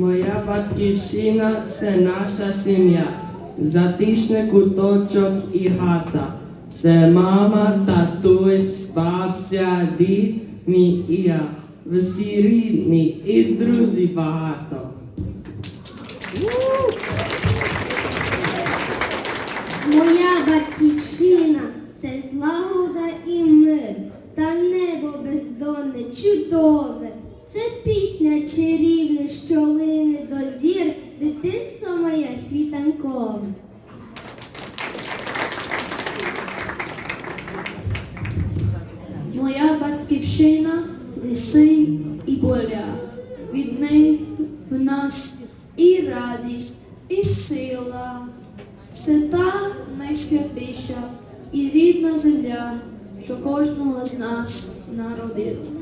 Моя батьківщина це наша сім'я, затишний куточок і хата. Це мама, татусь, бабця, дід, мій і я. Всі рідні і друзі багато. Моя батьківщина це злагода і мир, та небо бездонне, чудове. Це пісня чарівна, що лине до зір, дитинство моє світанкове. Моя батьківщина ліси і поля. Від них в нас і радість, і сила. Це та найсвятіша і рідна земля, що кожного з нас народила.